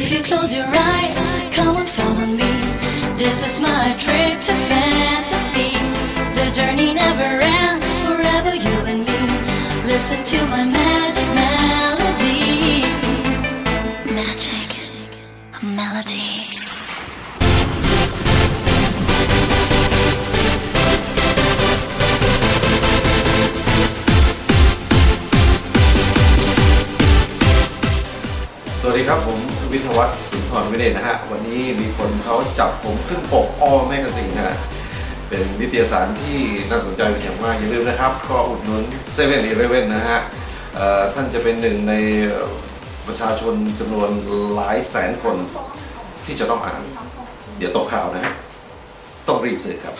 If you close your eyes, come and follow me. This is my trip to fantasy. The journey never ends, forever you and me. Listen to my magic melody. Magic melody. วัสดีครับผมวิทวัฒน์สุนทรวิเดชนะฮะ วันนี้มีคนเขาจับผมขึ้นปกออแมกซีนนะฮะเป็นนิตยสารที่น่าสนใจเป็นอย่างมากอย่าลืมนะครับ ก็อุดหนุนเซเว่นอีเลเว่นนะฮะท่านจะเป็นหนึ่งในประชาชนจำนวนหลายแสนคนที่จะต้องอ่าน เดี๋ยวตกข่าวนะฮะต้องรีบซื้อครับ